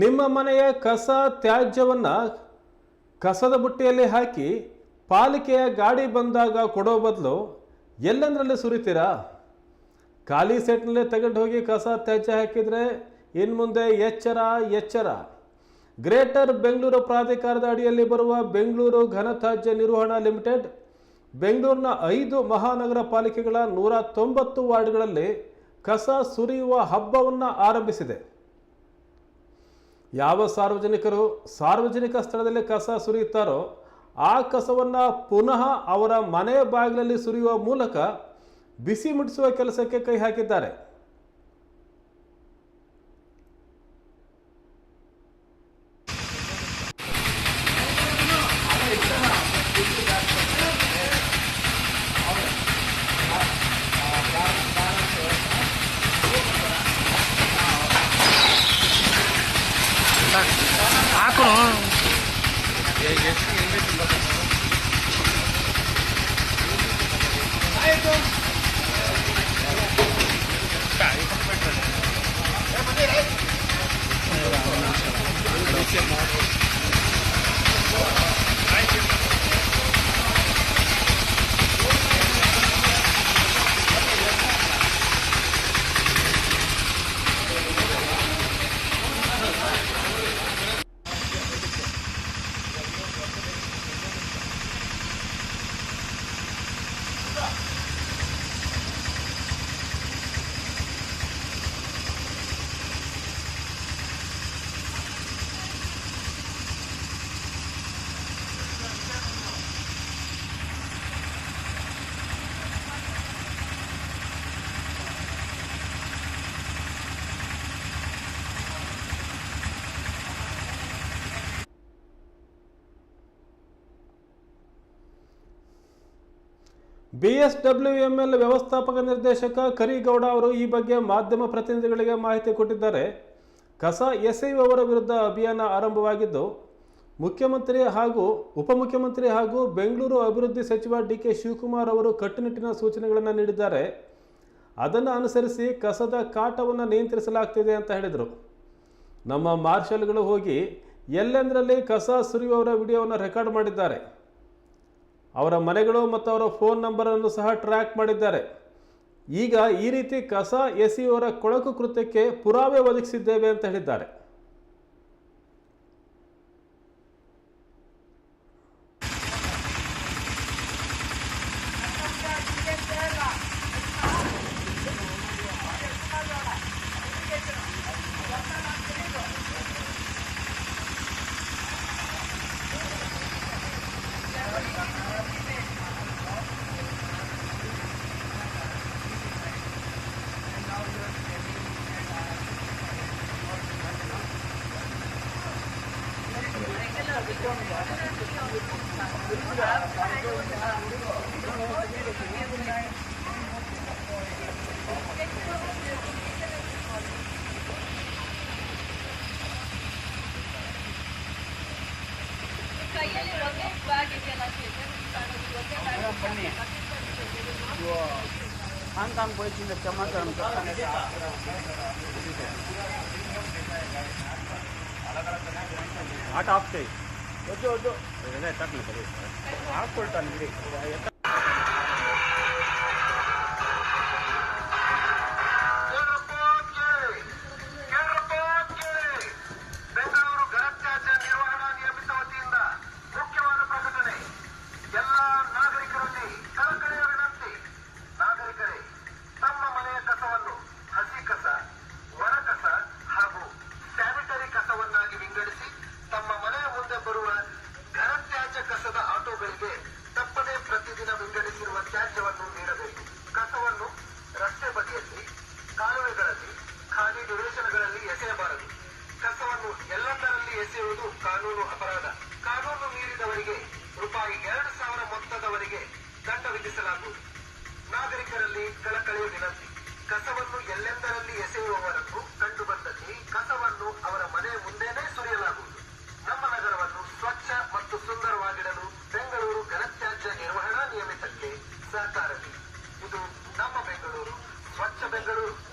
ನಿಮ್ಮ ಮನೆಯ ಕಸ ತ್ಯಾಜ್ಯವನ್ನು ಕಸದ ಬುಟ್ಟಿಯಲ್ಲಿ ಹಾಕಿ ಪಾಲಿಕೆಯ ಗಾಡಿ ಬಂದಾಗ ಕೊಡೋ ಬದಲು ಎಲ್ಲೆಂದ್ರಲ್ಲಿ ಸುರಿತೀರಾ? ಖಾಲಿ ಸೆಟ್ನಲ್ಲೇ ತಗೊಂಡು ಹೋಗಿ ಕಸ ತ್ಯಾಜ್ಯ ಹಾಕಿದರೆ ಇನ್ನು ಮುಂದೆ ಎಚ್ಚರ ಎಚ್ಚರ. ಗ್ರೇಟರ್ ಬೆಂಗಳೂರು ಪ್ರಾಧಿಕಾರದ ಅಡಿಯಲ್ಲಿ ಬರುವ ಬೆಂಗಳೂರು ಘನತ್ಯಾಜ್ಯ ನಿರ್ವಹಣಾ ಲಿಮಿಟೆಡ್, ಬೆಂಗಳೂರಿನ ಐದು ಮಹಾನಗರ ಪಾಲಿಕೆಗಳ ನೂರ ತೊಂಬತ್ತು ವಾರ್ಡ್ಗಳಲ್ಲಿ ಕಸ ಸುರಿಯುವ ಹಬ್ಬವನ್ನು ಆರಂಭಿಸಿದೆ. ಯಾವ ಸಾರ್ವಜನಿಕರು ಸಾರ್ವಜನಿಕ ಸ್ಥಳದಲ್ಲಿ ಕಸ ಸುರಿಯುತ್ತಾರೋ ಆ ಕಸವನ್ನು ಪುನಃ ಅವರ ಮನೆಯ ಬಾಗಿಲಲ್ಲಿ ಸುರಿಯುವ ಮೂಲಕ ಬಿಸಿ ಮುಟ್ಟಿಸುವ ಕೆಲಸಕ್ಕೆ ಕೈ ಹಾಕಿದ್ದಾರೆ. ಹಾಕೋಣ. ಬಿ ಎಸ್ ಎಂಎಲ್ ವ್ಯವಸ್ಥಾಪಕ ನಿರ್ದೇಶಕ ಕರಿಗೌಡ ಅವರು ಈ ಬಗ್ಗೆ ಮಾಧ್ಯಮ ಪ್ರತಿನಿಧಿಗಳಿಗೆ ಮಾಹಿತಿ ಕೊಟ್ಟಿದ್ದಾರೆ. ಕಸ ಎಸೆಯುವವರ ವಿರುದ್ಧ ಅಭಿಯಾನ ಆರಂಭವಾಗಿದ್ದು, ಮುಖ್ಯಮಂತ್ರಿ ಹಾಗೂ ಉಪಮುಖ್ಯಮಂತ್ರಿ ಹಾಗೂ ಬೆಂಗಳೂರು ಅಭಿವೃದ್ಧಿ ಸಚಿವ ಡಿ ಕೆ ಶಿವಕುಮಾರ್ ಅವರು ಕಟ್ಟುನಿಟ್ಟಿನ ಸೂಚನೆಗಳನ್ನು ನೀಡಿದ್ದಾರೆ. ಅದನ್ನು ಅನುಸರಿಸಿ ಕಸದ ಕಾಟವನ್ನು ನಿಯಂತ್ರಿಸಲಾಗ್ತಿದೆ ಅಂತ ಹೇಳಿದರು. ನಮ್ಮ ಮಾರ್ಷಲ್ಗಳು ಹೋಗಿ ಎಲ್ಲೆಂದರಲ್ಲಿ ಕಸ ಸುರಿಯುವವರ ವಿಡಿಯೋವನ್ನು ರೆಕಾರ್ಡ್ ಮಾಡಿದ್ದಾರೆ. ಅವರ ಮನೆಗಳು ಮತ್ತು ಅವರ ಫೋನ್ ನಂಬರನ್ನು ಸಹ ಟ್ರ್ಯಾಕ್ ಮಾಡಿದ್ದಾರೆ. ಈಗ ಈ ರೀತಿ ಕಸ ಎಸೆಯುವವರ ಕೊಳಕು ಕೃತ್ಯಕ್ಕೆ ಪುರಾವೆ ಒದಗಿಸಿದ್ದೇವೆ ಅಂತ ಹೇಳಿದ್ದಾರೆ. ಕಾಂತಾಂ ಕೊಯ್ಚಿಂದ ಚಮಚ ಆಟ ಆಫ್ ಹಾಕ್ಕೊಳ್ತಾನೆ ಬಿಡಿ ಆಟೋಗಳಿಗೆ ತಪ್ಪದೇ ಪ್ರತಿದಿನ ವಿಂಗಡಿಸಿರುವ ತ್ಯಾಜ್ಯವನ್ನು ನೀಡಬೇಕು. ಕಸವನ್ನು ರಸ್ತೆ ಬದಿಯಲ್ಲಿ, ಕಾಲುವೆಗಳಲ್ಲಿ, ಖಾಲಿ ನಿವೇಶನಗಳಲ್ಲಿ ಎಸೆಯಬಾರದು. ಕಸವನ್ನು ಎಲ್ಲೆಂದರಲ್ಲಿ ಎಸೆಯುವುದು ಕಾನೂನು ಅಪರಾಧ. ಸಹಕಾರಕ್ಕೆ. ಇದು ನಮ್ಮ ಬೆಂಗಳೂರು ಸ್ವಚ್ಛ ಬೆಂಗಳೂರು.